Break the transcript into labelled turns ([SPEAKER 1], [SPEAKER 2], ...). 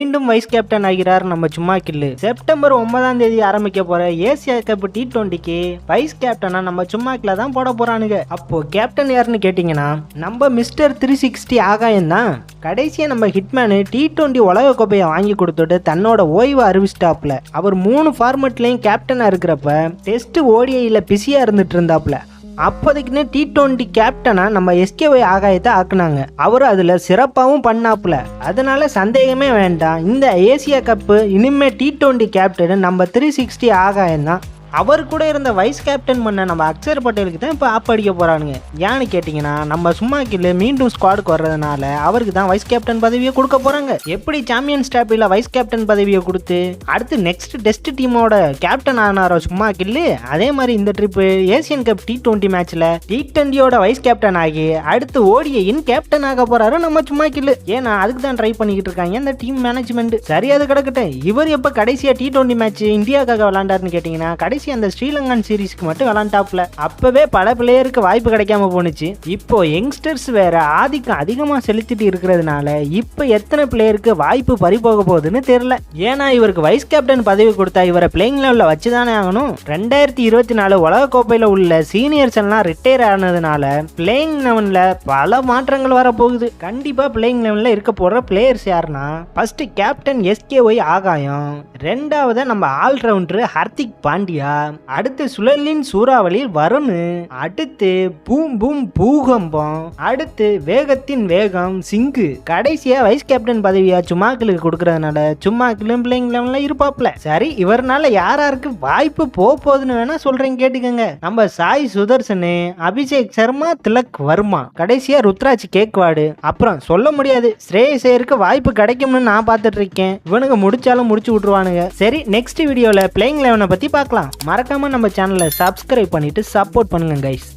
[SPEAKER 1] மீண்டும் vice captain ஆகிறார் நம்ம சும்மா கில்லு. செப்டம்பர் ஒன்பதாம் தேதி ஆரம்பிக்க போற ஏசியா கப் டி டுவெண்ட்டிக்கு வைஸ் கேப்டனா நம்ம சும்மா கில்ல தான் போட போறானுங்க. அப்போ கேப்டன் யாருன்னு கேட்டிங்கன்னா நம்ம மிஸ்டர் த்ரீ சிக்ஸ்டி ஆகாயம் தான். கடைசியா நம்ம ஹிட்மேனு டி டுவெண்ட்டி உலக கோப்பையை வாங்கி கொடுத்துட்டு தன்னோட ஓய்வு அறிவிச்சிட்டாப்ல அவர் மூணு ஃபார்மெட்லயும் கேப்டனா இருக்கிறப்ப டெஸ்ட் ஓடிஐல பிஸியா இருந்துட்டு இருந்தாப்ல அப்போதைக்குன்னு டி டுவெண்ட்டி கேப்டனா நம்ம எஸ்கேஒய் ஆகாயத்தை ஆக்குனாங்க. அவர் அதில் சிறப்பாகவும் பண்ணாப்புல. அதனால சந்தேகமே வேண்டாம். இந்த ஏசியா கப்பு இனிமே டி டுவெண்ட்டி கேப்டன் நம்ம த்ரீ சிக்ஸ்டி ஆகாயம் தான் அவர் கூட இருந்த வைஸ் கேப்டன் பண்ண நம்ம அக்ஷர் பட்டேலுக்கு தான் இப்போ ஆப் அடிக்க போகிறானுங்க ஏன்னு கேட்டிங்கன்னா நம்ம சும்மா கில்லு மீண்டும் ஸ்குவாடுக்கு வர்றதுனால அவருக்கு தான் வைஸ் கேப்டன் பதவியை கொடுக்க போறாங்க. எப்படி சாம்பியன்ஸ் டிராபியில் வைஸ் கேப்டன் பதவியை கொடுத்து அடுத்து நெக்ஸ்ட் டெஸ்ட் டீமோட கேப்டன் ஆனாரோ சும்மா கில்லு அதே மாதிரி இந்த trip Asian cup T twenty மேட்ச்சில் டி டுவெண்ட்டியோட வைஸ் கேப்டன் ஆகி அடுத்து ஓடியின் கேப்டன் ஆக போகிறாரோ நம்ம சும்மா கில்லு ஏன்னா அதுக்கு தான் ட்ரை பண்ணிக்கிட்டு இருக்காங்க இந்த டீம் மேனேஜ்மெண்ட் சரி அது கிடக்கட்டும். இவர் எப்போ கடைசியாக டி டுவெண்ட்டி மேட்ச் இந்தியாவுக்காக விளாண்டாருன்னு கேட்டிங்கன்னா கடைசி அந்த ஸ்ரீலங்கன் சீரிஸ்க்கு மட்டும் விளாண்டாப்ல. அப்பவே பல பிளேயருக்கு வாய்ப்பு கிடைக்காம போனுச்சு இப்போ யங்ஸ்டர்ஸ் வேற ஆதிக்கம் அதிகமா செலுத்திட்டு இருக்கிறதுனால இப்போ எத்தனை பிளேயருக்கு வாய்ப்பு பறி போக போகுதுன்னு தெரியல. ஏன்னா இவருக்கு வைஸ் கேப்டன் பதவி கொடுத்தா இவரை பிளேயிங் லெவலில் வச்சு தானே ஆகணும். ரெண்டாயிரத்தி இருபத்தி நாலு உலகக்கோப்பையில் உள்ள சீனியர்ஸ் எல்லாம் ரிட்டையர் ஆனதுனால பிளேயிங் லெவனில் பல மாற்றங்கள் வரப்போகுது. கண்டிப்பாக பிளேயிங் லெவனில் இருக்க போகிற பிளேயர்ஸ் யாருன்னா ஃபர்ஸ்ட் கேப்டன் எஸ்கேஒய் ஆகாயம். ரெண்டாவது நம்ம ஆல்ரவுண்டர் ஹர்திக் பாண்டியா. அடுத்து சுழலின் சூறாவளி வருண் அடுத்து பூம் பூம் பூகம்பம் அடுத்து வேகத்தின் வேகம் சிங்கு. கடைசியா வைஸ் கேப்டன் பதவியா சும்மாக்களுக்கு கொடுக்கறதுனால சும்மாக்களும் பிள்ளைங்க இருப்பாப்ல சரி இவர்னால யாராருக்கு வாய்ப்பு போக போகுதுன்னு வேணா சொல்றேன் கேட்டுக்கோங்க. நம்ம சாய் சுதர்சனு அபிஷேக் சர்மா திலக் வர்மா. கடைசியா ருத்ராஜ் கேக்வாடு. அப்புறம் சொல்ல முடியாது. ஸ்ரேயஸ் வாய்ப்பு கிடைக்கும்னு நான் பார்த்துட்டு இருக்கேன். இவனுங்க முடிச்சாலும் முடிச்சு விட்டுருவானுங்க. சரி நெக்ஸ்ட் வீடியோல பிளேயிங் லெவனை பத்தி பார்க்கலாம். மறக்காம நம்ம சேனலை சப்ஸ்கிரைப் பண்ணிட்டு சப்போர்ட் பண்ணுங்க கைஸ்